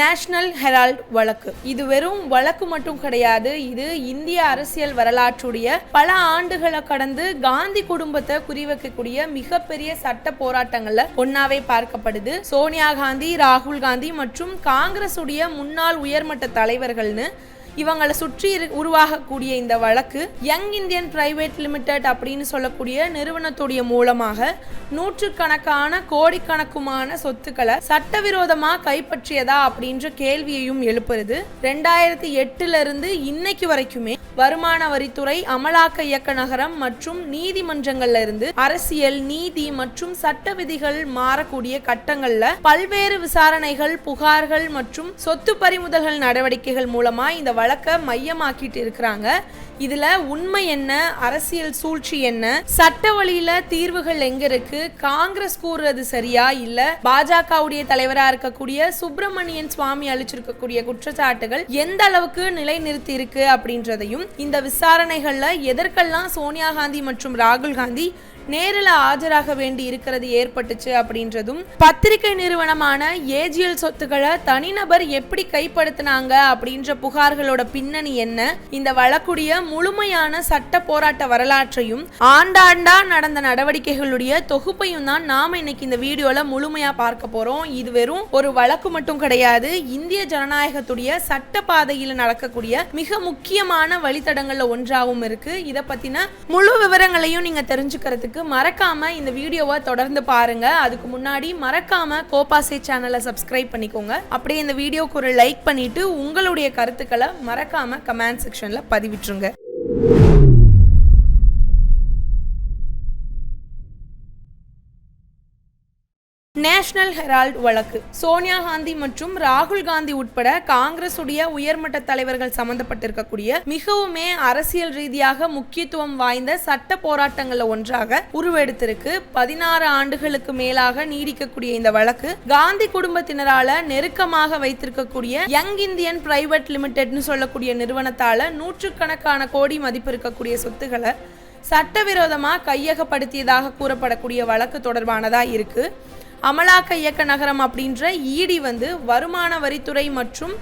National Herald வழக்கு. இது வெறும் வழக்கு மட்டும் கிடையாது இது இந்திய அரசியல் வரலாற்றுடைய பல ஆண்டுகளை கடந்து காந்தி குடும்பத்தை குறிவைக்கக்கூடிய மிகப்பெரிய சட்ட போராட்டங்கள்ல ஒன்னாவே பார்க்கப்படுது. சோனியா காந்தி ராகுல் காந்தி மற்றும் காங்கிரஸ் உடைய முன்னாள் உயர்மட்ட தலைவர்கள்னு இவங்களை சுற்றி இரு- உருவாகக்கூடிய இந்த வழக்கு யங் இந்தியன் பிரைவேட் லிமிடெட் அப்படின்னு சொல்லக்கூடிய நிறுவனத்துடைய மூலமாக நூற்றுக்கணக்கான கோடிக்கணக்குமான சொத்துக்களை சட்டவிரோதமா கைப்பற்றியதா அப்படின்ற கேள்வியையும் எழுப்புறது. ரெண்டாயிரத்தி எட்டுல இருந்து இன்னைக்கு வரைக்குமே வருமான வரித்துறை அமலாக்க இயக்க நகரம் மற்றும் நீதிமன்றங்கள்ல இருந்து அரசியல் நீதி மற்றும் சட்ட விதிகள் மாறக்கூடிய கட்டங்கள்ல பல்வேறு விசாரணைகள் புகார்கள் மற்றும் சொத்து பறிமுதல்கள் நடவடிக்கைகள் மூலமா இந்த வழக்கை மையமாக்கிட்டு இருக்கிறாங்க. இதுல உண்மை என்ன அரசியல் சூழ்ச்சி என்ன சட்ட வழியில தீர்வுகள் எங்க இருக்கு காங்கிரஸ் கூறுறது சரியா இல்ல பாஜகவுடைய தலைவரா இருக்கக்கூடிய சுப்பிரமணியன் சுவாமி அளிச்சிருக்கக்கூடிய குற்றச்சாட்டுகள் எந்த அளவுக்கு நிலைநிறுத்தி இருக்கு அப்படின்றதையும் இந்த விசாரணைகளில் எதற்கெல்லாம் சோனியா காந்தி மற்றும் ராகுல் காந்தி நேரில் ஆஜராக வேண்டி இருக்கிறது ஏற்பட்டுச்சு அப்படின்றதும் பத்திரிகை நிறுவனமான ஏஜிஎல் சொத்துக்களை தனிநபர் எப்படி கைப்படுத்தினாங்க அப்படின்ற புகார்களோட பின்னணி என்ன? இந்த வழக்குடைய முழுமையான சட்ட போராட்ட வரலாற்றையும் ஆண்டாண்டா நடந்த நடவடிக்கைகளுடைய தொகுப்பையும் தான் நாம இன்னைக்கு இந்த வீடியோல முழுமையா பார்க்க போறோம். இது வெறும் ஒரு வழக்கு மட்டும் கிடையாது. இந்திய ஜனநாயகத்துடைய சட்ட பாதையில் நடக்கக்கூடிய மிக முக்கியமான வழித்தடங்கள்ல ஒன்றாகவும் இருக்கு. இதை பத்தின முழு விவரங்களையும் நீங்க தெரிஞ்சுக்கிறதுக்கு மறக்காம இந்த வீடியோவை தொடர்ந்து பாருங்க. அதுக்கு முன்னாடி மறக்காம கோபாசே சேனலை சப்ஸ்கிரைப் பண்ணிக்கோங்க. அப்படியே இந்த வீடியோக்கு ஒரு லைக் பண்ணிட்டு உங்களுடைய கருத்துக்களை மறக்காம கமெண்ட் செக்ஷன்ல பதிவிட்டுருங்க. நேஷனல் ஹெரால்ட் வழக்கு. சோனியா காந்தி மற்றும் ராகுல் காந்தி உட்பட காங்கிரஸ் உடைய உயர்மட்ட தலைவர்கள் சம்பந்தப்பட்டிருக்கக்கூடிய மிகவுமே அரசியல் ரீதியாக முக்கியத்துவம் வாய்ந்த சட்ட போராட்டங்கள்ல ஒன்றாக உருவெடுத்திருக்கு. பதினாறு ஆண்டுகளுக்கு மேலாக நீடிக்கக்கூடிய இந்த வழக்கு காந்தி குடும்பத்தினரால நெருக்கமாக வைத்திருக்கக்கூடிய யங் இந்தியன் பிரைவேட் லிமிடெட்னு சொல்லக்கூடிய நிறுவனத்தால நூற்றுக்கணக்கான கோடி மதிப்பு இருக்கக்கூடிய சொத்துக்களை சட்டவிரோதமாக கையகப்படுத்தியதாக கூறப்படக்கூடிய வழக்கு தொடர்பானதா இருக்கு. அமலாக்க இயக்க நகரம் அப்படின்ற ஈடி வந்து வருமான வரித்துறை மற்றும்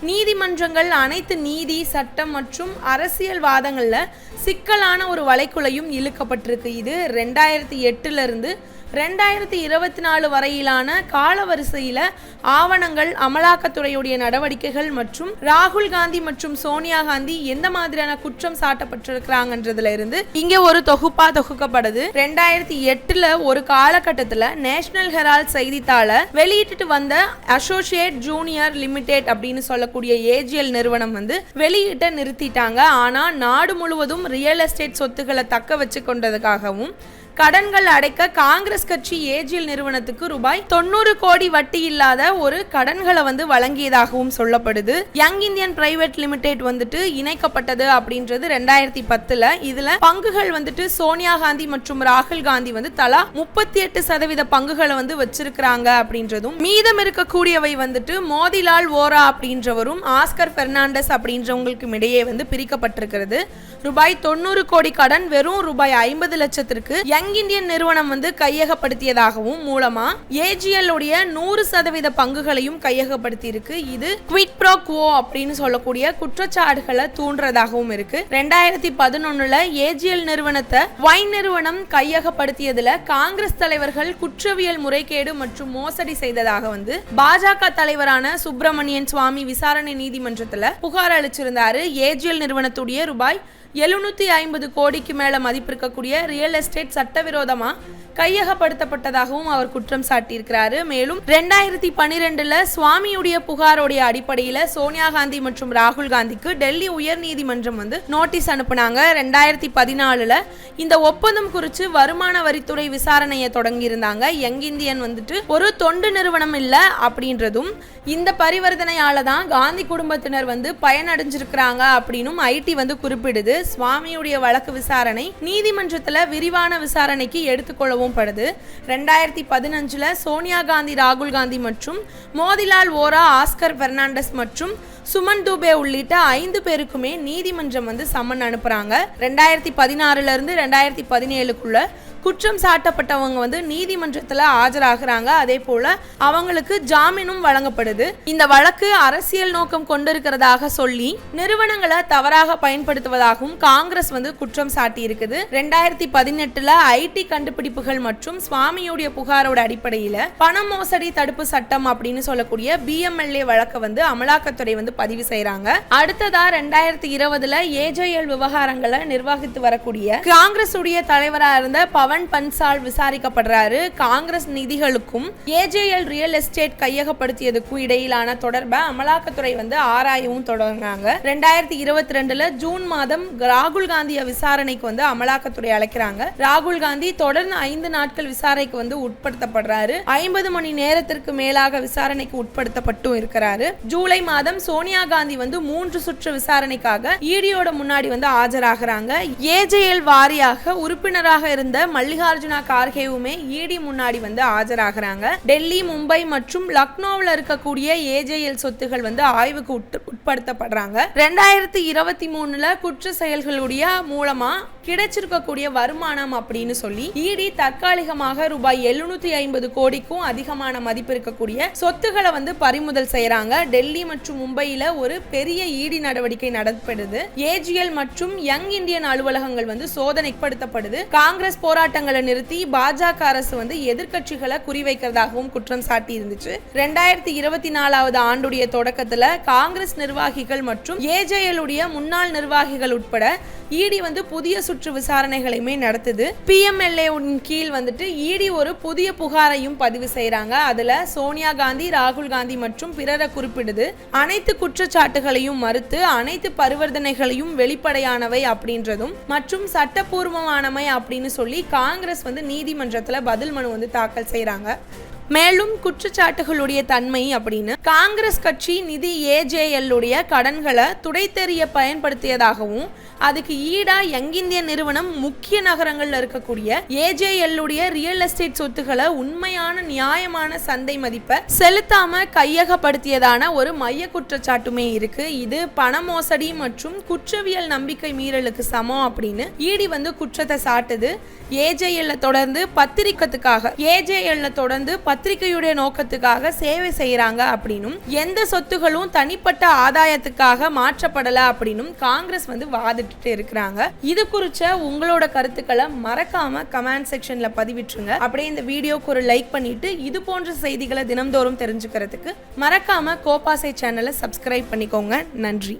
நீதிமன்றங்கள் அனைத்து நீதி சட்டம் மற்றும் அரசியல் வாதங்களில் சிக்கலான ஒரு வலைக்குலையும் இழுக்கப்பட்டிருக்கு. இது ரெண்டாயிரத்தி எட்டுல இருந்து ரெண்டாயிரத்தி இருபத்தி நாலு வரையிலான காலவரிசையில் ஆவணங்கள் அமலாக்கத்துறையுடைய நடவடிக்கைகள் மற்றும் ராகுல் காந்தி மற்றும் சோனியா காந்தி எந்த மாதிரியான குற்றம் சாட்டப்பட்டிருக்கிறாங்கன்றதுல இருந்து இங்க ஒரு தொகுப்பா தொகுக்கப்படுது. ரெண்டாயிரத்தி எட்டுல ஒரு காலகட்டத்தில் நேஷனல் ஹெரால்ட் செய்தித்தாளை வெளியிட்டுட்டு வந்த அசோசியேட் ஜூனியர் லிமிடெட் அப்படின்னு சொல்லக்கூடிய ஏஜிஎல் நிறுவனம் வந்து வெளியிட்ட நிறுத்திட்டாங்க. ஆனா நாடு முழுவதும் ரியல் எஸ்டேட் சொத்துக்களை தக்க வச்சு கொண்டதுக்காகவும் கடன்கள் அடைக்க காங்கிரஸ் கட்சி ஏஜில் நிறுவனத்துக்கு ரூபாய் தொண்ணூறு கோடி வட்டி இல்லாத ஒரு கடன்களை வந்து வழங்கியதாகவும் சொல்லப்படுது. யங் இந்தியன் பிரைவேட் லிமிடெட் வந்துட்டு இணைக்கப்பட்டது அப்படின்றது ரெண்டாயிரத்தி பத்துல. இதுல பங்குகள் வந்துட்டு சோனியா காந்தி மற்றும் ராகுல் காந்தி வந்து தலா முப்பத்தி எட்டு சதவீத பங்குகளை வந்து வச்சிருக்கிறாங்க அப்படின்றதும் மீதம் இருக்கக்கூடியவை வந்துட்டு மோதிலால் ஓரா அப்படின்றவரும் ஆஸ்கர் பெர்னாண்டஸ் அப்படின்றவங்களுக்கும் இடையே வந்து பிரிக்கப்பட்டிருக்கிறது. ரூபாய் தொண்ணூறு கோடி கடன் வெறும் ரூபாய் ஐம்பது லட்சத்திற்கு யங் இந்தியன் நிறுவனம் வந்து கையகப்படுத்தியதாகவும் மூலமா ஏஜிஎல் உடைய நூறு சதவீத பங்குகளையும் கையகப்படுத்தி இருக்கு இது குவிட் ப்ரோ குவோ அப்படின்னு சொல்லக்கூடிய குற்றச்சாட்டுகளை தூண்டுறதாகவும் இருக்கு. ரெண்டாயிரத்தி பதினொன்னுல ஏஜிஎல் நிறுவனத்தை வைன் நிறுவனம் கையகப்படுத்தியதுல காங்கிரஸ் தலைவர்கள் குற்றவியல் முறைகேடு மற்றும் மோசடி செய்ததாக வந்து பாஜக தலைவரான சுப்பிரமணியன் சுவாமி விசாரணை நீதிமன்றத்துல புகார் அளிச்சிருந்தாரு. ஏஜிஎல் நிறுவனத்துடைய ரூபாய் எழுநூத்தி ஐம்பது கோடிக்கு மேல மதிப்பிருக்கக்கூடிய ரியல் எஸ்டேட் சட்டவிரோதமா கையகப்படுத்தப்பட்டதாகவும் அவர் குற்றம் சாட்டியிருக்கிறாரு. மேலும் ரெண்டாயிரத்தி பன்னிரெண்டுல சுவாமியுடைய புகாரோடைய அடிப்படையில சோனியா காந்தி மற்றும் ராகுல் காந்திக்கு டெல்லி உயர்நீதிமன்றம் வந்து நோட்டீஸ் அனுப்புனாங்க. ரெண்டாயிரத்தி பதினாலுல இந்த ஒப்பந்தம் குறித்து வருமான வரித்துறை விசாரணையை தொடங்கியிருந்தாங்க. யங் இந்தியன் வந்துட்டு ஒரு தொண்டு நிறுவனம் இல்லை அப்படின்றதும் இந்த பரிவர்த்தனையால தான் காந்தி குடும்பத்தினர் வந்து பயனடைஞ்சிருக்கிறாங்க அப்படின்னும் ஐடி வந்து குறிப்பிடுது. சுவாமியுடைய வழக்கு விசாரணை நீதிமன்றத்தில் விரிவான விசாரணைக்கு எடுத்துக்கொள்ளவும் படுது. ரெண்டாயிரத்தி பதினஞ்சுல சோனியா காந்தி ராகுல் காந்தி மற்றும் மோதிலால் ஓரா ஆஸ்கர் பெர்னாண்டஸ் மற்றும் சுமன் தூபே உள்ளிட்ட ஐந்து பேருக்குமே நீதிமன்றம் வந்து சம்மன் அனுப்புகிறாங்க ரெண்டாயிரத்தி பதினாறுல இருந்து ரெண்டாயிரத்தி பதினேழுக்குள்ள குற்றம் சாட்டப்பட்டவங்க வந்து நீதிமன்றத்தில் ஆஜராகிறாங்க. அதே போல அவங்களுக்கு ஜாமீனும் வழங்கப்படுது. இந்த வழக்கு அரசியல் நோக்கம் கொண்டிருக்கிறதாக சொல்லி நிறுவனங்களை தவறாக பயன்படுத்துவதாகவும் காங்கிரஸ் வந்து குற்றம் சாட்டி இருக்குது ரெண்டாயிரத்தி பதினெட்டுல ஐடி கண்டுபிடிப்புகள் மற்றும் சுவாமியுடைய புகாரோட அடிப்படையில் பண மோசடி தடுப்பு சட்டம் அப்படின்னு சொல்லக்கூடிய பிஎம்எல்ஏ வழக்கை வந்து அமலாக்கத்துறை வந்து பதிவு செய்றாங்க. அடுத்ததா ரெண்டாயிரத்தி இருபதுல ஏஜேஎல் விவகாரங்களை நிர்வகித்து வரக்கூடிய காங்கிரஸ் உடைய தலைவராக இருந்த பவர் பவன் பன்சால் விசாரிக்கப்படுறாரு. காங்கிரஸ் நிதிகளுக்கும் ஏஜேஎல் ரியல் எஸ்டேட் கையகப்படுத்தியதுக்கும் இடையிலான தொடர்பை அமலாக்கத்துறை வந்து ஆராயவும் தொடங்கினாங்க. ரெண்டாயிரத்தி இருபத்தி ரெண்டுல ஜூன் மாதம் ராகுல் காந்தியை விசாரணைக்கு வந்து அமலாக்கத்துறை அழைக்கிறாங்க. ராகுல் காந்தி தொடர்ந்து ஐந்து நாட்கள் விசாரணைக்கு வந்து உட்படுத்தப்படுறாரு. ஐம்பது மணி நேரத்திற்கு மேலாக விசாரணைக்கு உட்படுத்தப்பட்டும் இருக்கிறாரு. ஜூலை மாதம் சோனியா காந்தி வந்து மூன்று சுற்று விசாரணைக்காக ஈடியோட முன்னாடி வந்து ஆஜராகிறாங்க. ஏஜேஎல் வாரியாக உறுப்பினராக இருந்த மல்லிகார்ஜுனா கார்கேவுமே ஈடி முன்னாடி வந்து ஆஜராகிறாங்க. டெல்லி மும்பை மற்றும் லக்னோவில் இருக்கக்கூடிய ஏஜேஎல் சொத்துகள் வந்து ஆய்வுக்கு உட்பட்டு உட்படுத்தப்படுறாங்க ரெண்டாயிரத்தி இருபத்தி மூணுல குற்ற செயல்களுடைய மூலமா கிடைச்சிருக்கக்கூடிய வருமானம் அப்படின்னு சொல்லி இடி தற்காலிகமாக ரூபாய் எழுநூத்தி ஐம்பது கோடிக்கும் அதிகமான மதிப்பு இருக்கக்கூடிய சொத்துக்களை வந்து பறிமுதல் செய்யறாங்க. டெல்லி மற்றும் மும்பையில ஒரு பெரிய இடி நடவடிக்கை நடத்தப்படுது. ஏஜிஎல் மற்றும் யங் இந்தியன் அலுவலகங்கள் வந்து சோதனைப்படுத்தப்படுது. காங்கிரஸ் போராட்டங்களை நிறுத்தி பாஜக அரசு வந்து எதிர்கட்சிகளை குறிவைக்கிறதாகவும் குற்றம் சாட்டி இருந்துச்சு ரெண்டாயிரத்தி இருபத்தி நாலாவது ஆண்டுடைய தொடக்கத்துல காங்கிரஸ் நிர்வாகிகள் மற்றும் ஏஜேஎல் உடைய முன்னாள் நிர்வாகிகள் உட்பட இடி வந்து புதிய சுற்று விசாரணைகளையுமே நடத்துது. பிஎம்எல்ஏ கீழ் வந்துட்டு இடி ஒரு புதிய புகாரையும் பதிவு செய்யறாங்க அதுல சோனியா காந்தி ராகுல் காந்தி மற்றும் பிறரை குறிப்பிடுது. அனைத்து குற்றச்சாட்டுகளையும் மறுத்து அனைத்து பரிவர்த்தனைகளையும் வெளிப்படையானவை அப்படின்றதும் மற்றும் சட்டப்பூர்வமானவை அப்படின்னு சொல்லி காங்கிரஸ் வந்து நீதிமன்றத்துல பதில் மனு வந்து தாக்கல் செய்கிறாங்க மேலும் குற்றச்சாட்டுகளுடைய தன்மை அப்படின்னு காங்கிரஸ் கட்சி நிதி ஏஜேஎல் உடைய கடன்களை துடைத்தெறிய பயன்படுத்தியதாகவும் அதுக்கு ஈடா யங் இந்திய நிறுவனம் முக்கிய நகரங்களில் இருக்கக்கூடிய ஏஜேஎல் உடைய ரியல் எஸ்டேட் சொத்துக்களை உண்மையான நியாயமான சந்தை மதிப்பை செலுத்தாம கையகப்படுத்தியதான ஒரு மைய குற்றச்சாட்டுமே இருக்கு. இது பண மோசடி மற்றும் குற்றவியல் நம்பிக்கை மீறலுக்கு சமம் அப்படின்னு ஈடி வந்து குற்றத்தை சாட்டுது. ஏஜேஎல்ல தொடர்ந்து பத்திரிக்கத்துக்காக ஏஜேஎல்ல தொடர்ந்து பத்திரிகையுடைய நோக்கத்துக்காக சேவை செய்கிறாங்க அப்படின்னும் எந்த சொத்துகளும் தனிப்பட்ட ஆதாயத்துக்காக மாற்றப்படலை அப்படின்னும் காங்கிரஸ் வந்து வாதிட்டு இருக்கிறாங்க. இது குறிச்ச உங்களோட கருத்துக்களை மறக்காம கமெண்ட் செக்ஷன்ல பதிவிட்டுருங்க. அப்படியே இந்த வீடியோக்கு ஒரு லைக் பண்ணிட்டு இது போன்ற செய்திகளை தினம்தோறும் தெரிஞ்சுக்கிறதுக்கு மறக்காம கோபாசை சேனலை சப்ஸ்கிரைப் பண்ணிக்கோங்க. நன்றி.